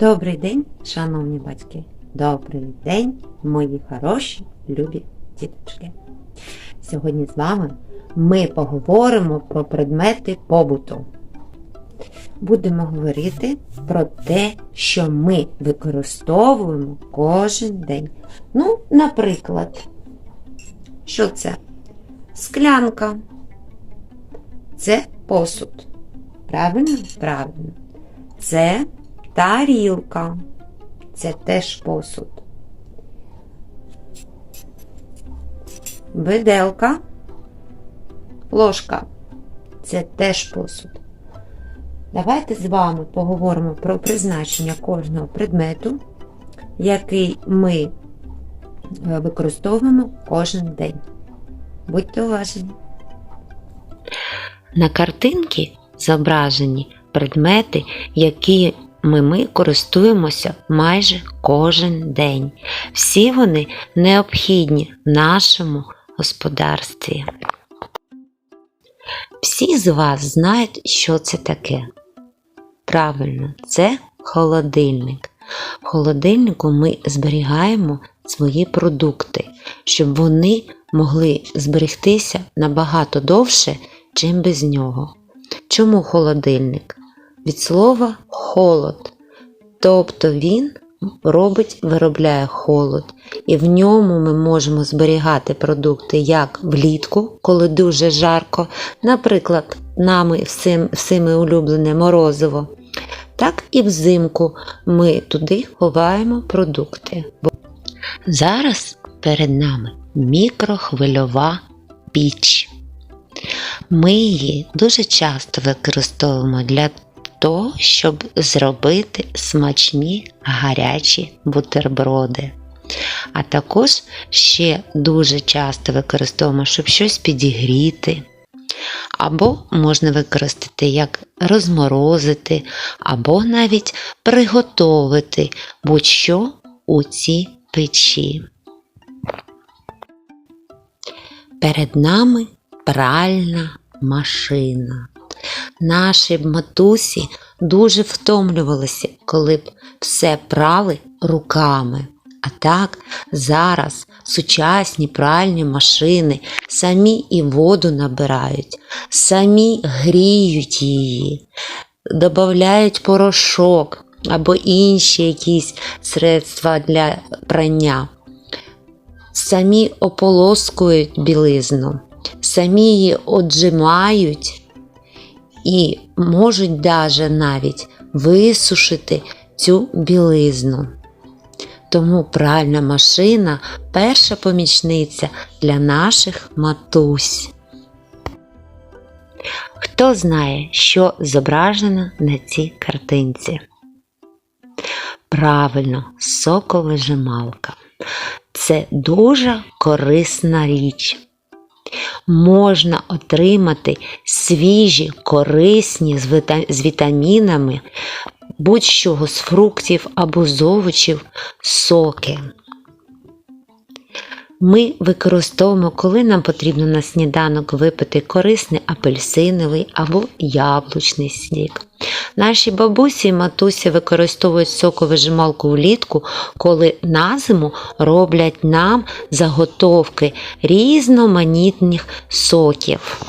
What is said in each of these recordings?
Добрий день, шановні батьки. Добрий день, мої хороші, любі діточки. Сьогодні з вами ми поговоримо про предмети побуту. Будемо говорити про те, що ми використовуємо кожен день. Ну, наприклад, що це? Склянка. Це посуд. Правильно? Правильно. Це тарілка. Це теж посуд. Виделка. Ложка. Це теж посуд. Давайте з вами поговоримо про призначення кожного предмету, який ми е, використовуємо кожен день. Будьте уважні. На картинці зображені предмети, які ми, користуємося майже кожен день. Всі вони необхідні нашому господарстві. Всі з вас знають, що це таке. Правильно, це холодильник. В холодильнику ми зберігаємо свої продукти, щоб вони могли зберегтися набагато довше, чим без нього. Чому холодильник? Від слова холод. Тобто він робить, виробляє холод, і в ньому ми можемо зберігати продукти як влітку, коли дуже жарко, наприклад, нами всім, всіми улюблене морозиво, так і взимку ми туди ховаємо продукти. Зараз перед нами мікрохвильова піч. Ми її дуже часто використовуємо для того, щоб зробити смачні гарячі бутерброди. А також ще дуже часто використовуємо, щоб щось підігріти. Або можна використати як розморозити, або навіть приготовити будь-що у цій печі. Перед нами пральна машина. Наші б матусі дуже втомлювалися, коли б все прали руками. А так зараз сучасні пральні машини самі і воду набирають, самі гріють її, додають порошок або інші якісь средства для прання. Самі ополоскують білизну, самі її отжимають і можуть даже навіть висушити цю білизну. Тому пральна машина перша помічниця для наших матусь. Хто знає, що зображено на цій картинці? Правильно, соковижималка. Це дуже корисна річ. Можна отримати свіжі, корисні з вітамінами, будь-чого з фруктів або з овочів соки. Ми використовуємо, коли нам потрібно на сніданок випити корисний апельсиновий або яблучний сік. Наші бабусі і матусі використовують соковижималку влітку, коли на зиму роблять нам заготовки різноманітних соків.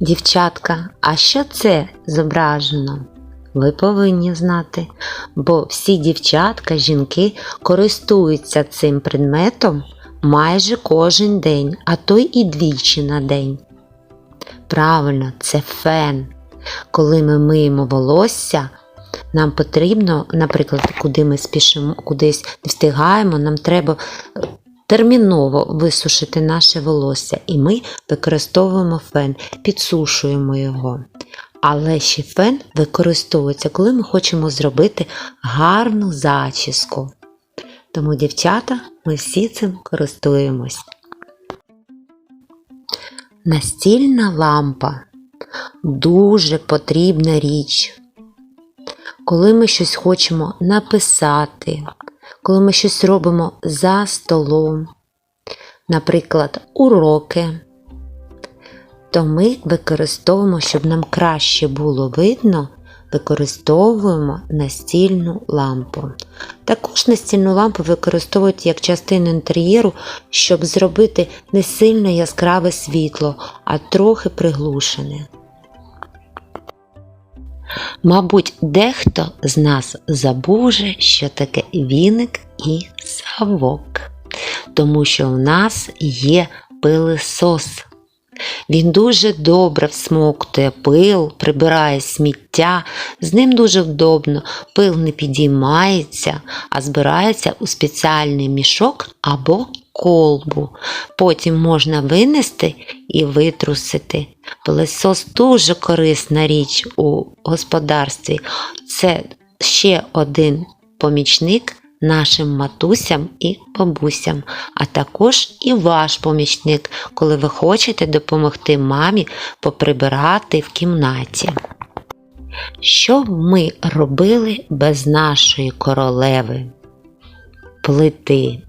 Дівчатка, а що це зображено? Ви повинні знати, бо всі дівчатка, жінки користуються цим предметом майже кожен день, а то й двічі на день. Правильно, це фен. Коли ми миємо волосся, нам потрібно, наприклад, куди ми спішимо, кудись не встигаємо, нам треба е, терміново висушити наше волосся, і ми використовуємо фен, підсушуємо його. Але ще фен використовується, коли ми хочемо зробити гарну зачіску. Тому, дівчата, ми всі цим користуємось. Настільна лампа дуже потрібна річ. Коли ми щось хочемо написати, коли ми щось робимо за столом, наприклад, уроки, то ми використовуємо, щоб нам краще було видно використовуємо настільну лампу. Також настільну лампу використовують як частину інтер'єру, щоб зробити не сильно яскраве світло, а трохи приглушене. Мабуть, дехто з нас забув, же, що таке віник і савок, тому що у нас є пилисос. Він дуже добре всмоктує пил, прибирає сміття, з ним дуже вдобно, пил не підіймається, а збирається у спеціальний мішок або колбу. Потім можна винести і витрусити. Пилисос дуже корисна річ у господарстві. Це ще один помічник нашим матусям і бабусям, а також і ваш помічник, коли ви хочете допомогти мамі поприбирати в кімнаті. Що б ми робили без нашої королеви? Плити.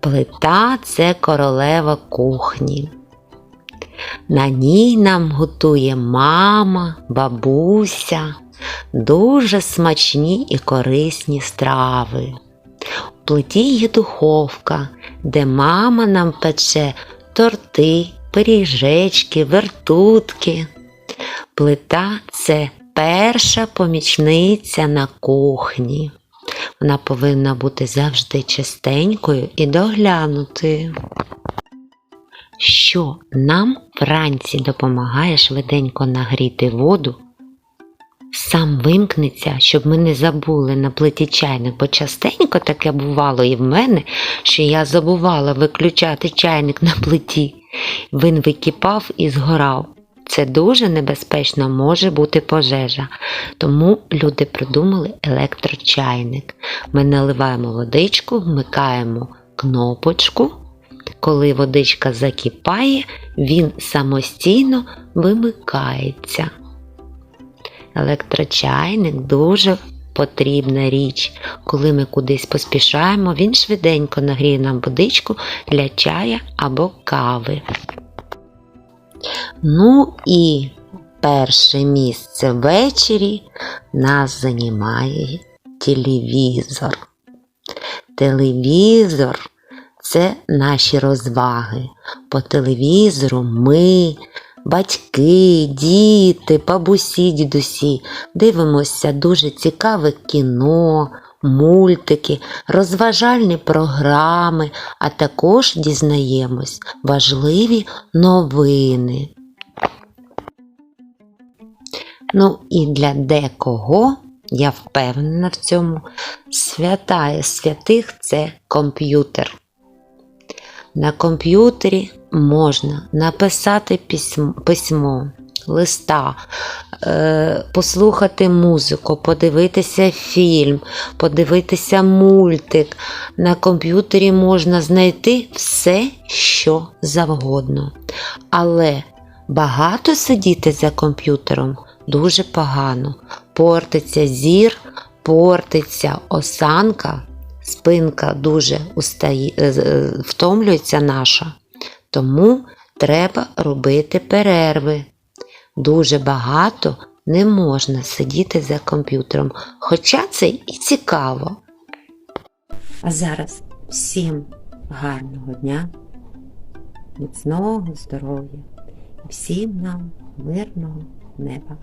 Плита це королева кухні. На ній нам готує мама, бабуся, дуже смачні і корисні страви. У плиті є духовка, де мама нам пече торти, пиріжечки, вертутки. Плита це перша помічниця на кухні. Вона повинна бути завжди чистенькою і доглянутою. Що нам вранці допомагає швиденько нагріти воду, сам вимкнеться, щоб ми не забули на плиті чайник, бо частенько таке бувало і в мене, що я забувала виключати чайник на плиті. Він википав і згорав. Це дуже небезпечно може бути пожежа, тому люди придумали електрочайник. Ми наливаємо водичку, вмикаємо кнопочку. Коли водичка закипає, він самостійно вимикається. Електрочайник дуже потрібна річ. Коли ми кудись поспішаємо, він швиденько нагріє нам водичку для чая або кави. Ну і перше місце ввечері нас займає телевізор. Телевізор це наші розваги. По телевізору ми, батьки, діти, бабусі, дідусі дивимося дуже цікаве кіно, мультики, розважальні програми, а також дізнаємось важливі новини. Ну і для декого, я впевнена в цьому, святає святих це комп'ютер. На комп'ютері можна написати письмо, листа, е, послухати музику, подивитися фільм, подивитися мультик. На комп'ютері можна знайти все, що завгодно. Але багато сидіти за комп'ютером дуже погано. Портиться зір, портиться осанка спинка дуже устає, е, е, втомлюється наша, тому треба робити перерви. Дуже багато не можна сидіти за комп'ютером, хоча це і цікаво. А зараз всім гарного дня, міцного здоров'я всім нам мирного неба.